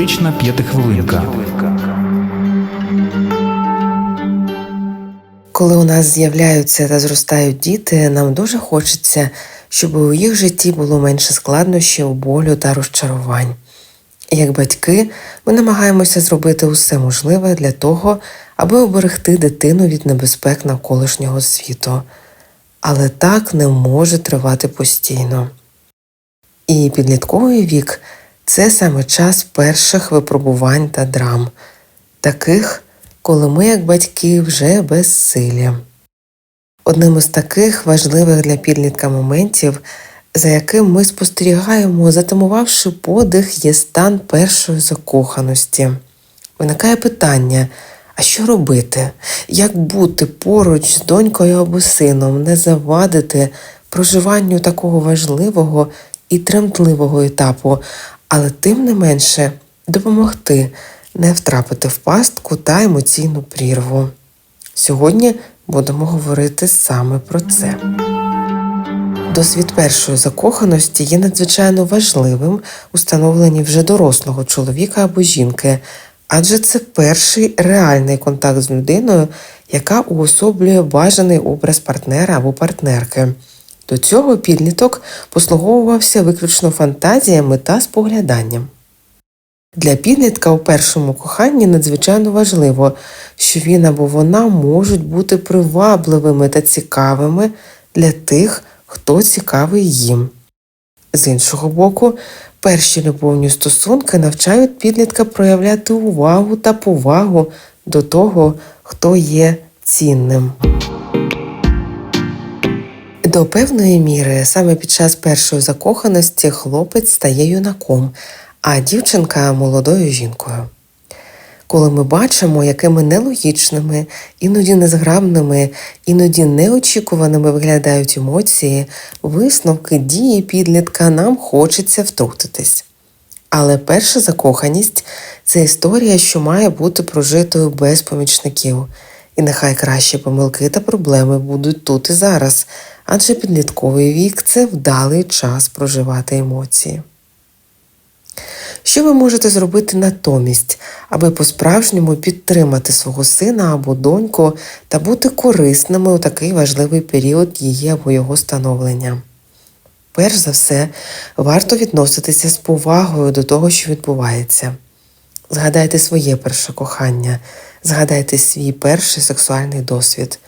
Терапевтична п'ятихвилинка. Коли у нас з'являються та зростають діти, нам дуже хочеться, щоб у їх житті було менше складнощів, болю та розчарувань. Як батьки, ми намагаємося зробити усе можливе для того, аби оберегти дитину від небезпек навколишнього світу. Але так не може тривати постійно. І підлітковий вік це саме час перших випробувань та драм, таких, коли ми, як батьки, вже безсилі. Одним із таких важливих для підлітка моментів, за яким ми спостерігаємо, затамувавши подих, є стан першої закоханості. Виникає питання, а що робити? Як бути поруч з донькою або сином, не завадити проживанню такого важливого і тремтливого етапу, але тим не менше допомогти не втрапити в пастку та емоційну прірву. Сьогодні будемо говорити саме про це. Досвід першої закоханості є надзвичайно важливим у становленні вже дорослого чоловіка або жінки, адже це перший реальний контакт з людиною, яка уособлює бажаний образ партнера або партнерки. До цього підліток послуговувався виключно фантазіями та спогляданням. Для підлітка у першому коханні надзвичайно важливо, що він або вона можуть бути привабливими та цікавими для тих, хто цікавий їм. З іншого боку, перші любовні стосунки навчають підлітка проявляти увагу та повагу до того, хто є цінним. До певної міри саме під час першої закоханості хлопець стає юнаком, а дівчинка молодою жінкою. Коли ми бачимо, якими нелогічними, іноді незграбними, іноді неочікуваними виглядають емоції, висновки дії підлітка нам хочеться втрутитись. Але перша закоханість це історія, що має бути прожитою без помічників. І нехай кращі помилки та проблеми будуть тут і зараз, адже підлітковий вік це вдалий час проживати емоції. Що ви можете зробити натомість, аби по-справжньому підтримати свого сина або доньку та бути корисними у такий важливий період її або його становлення? Перш за все, варто відноситися з повагою до того, що відбувається. Згадайте своє перше кохання, згадайте свій перший сексуальний досвід.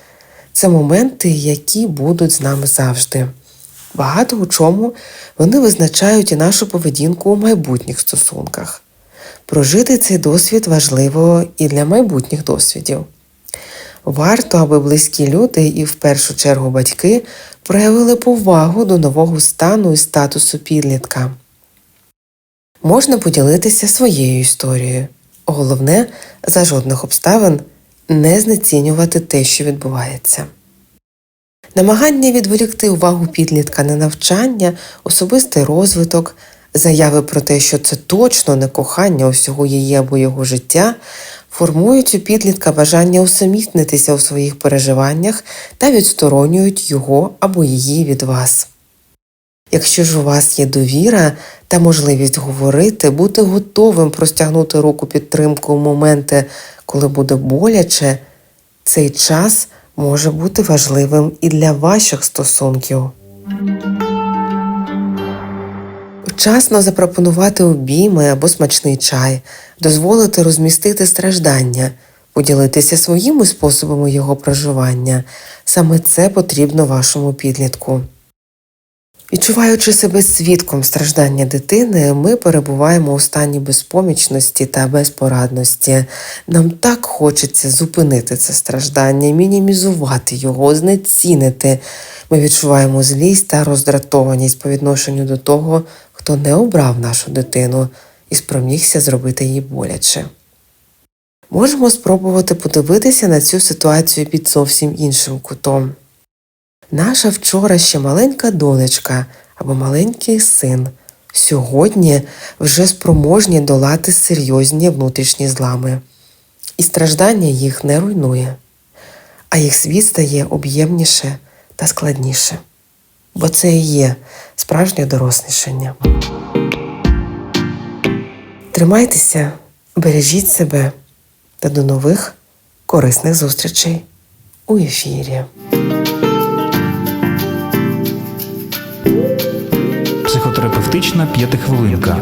Це моменти, які будуть з нами завжди. Багато у чому вони визначають і нашу поведінку у майбутніх стосунках. Прожити цей досвід важливо і для майбутніх досвідів. Варто, аби близькі люди і в першу чергу батьки проявили повагу до нового стану і статусу підлітка. Можна поділитися своєю історією. Головне, за жодних обставин не знецінювати те, що відбувається. Намагання відволікти увагу підлітка на навчання, особистий розвиток, заяви про те, що це точно не кохання усього її або його життя, формують у підлітка бажання усамітнитися у своїх переживаннях та відсторонюють його або її від вас. Якщо ж у вас є довіра та можливість говорити, бути готовим простягнути руку підтримку у моменти, коли буде боляче, цей час може бути важливим і для ваших стосунків. Вчасно запропонувати обійми або смачний чай, дозволити розмістити страждання, поділитися своїми способами його проживання. Саме це потрібно вашому підлітку. Відчуваючи себе свідком страждання дитини, ми перебуваємо у стані безпомічності та безпорадності. Нам так хочеться зупинити це страждання, мінімізувати його, знецінити. Ми відчуваємо злість та роздратованість по відношенню до того, хто не обрав нашу дитину і спромігся зробити її боляче. Можемо спробувати подивитися на цю ситуацію під зовсім іншим кутом. Наша вчора ще маленька донечка або маленький син сьогодні вже спроможні долати серйозні внутрішні злами, і страждання їх не руйнує, а їх світ стає об'ємніше та складніше, бо це і є справжнє дорослішання. Тримайтеся, бережіть себе та до нових корисних зустрічей у ефірі. Психотерапевтична п'ятихвилинка.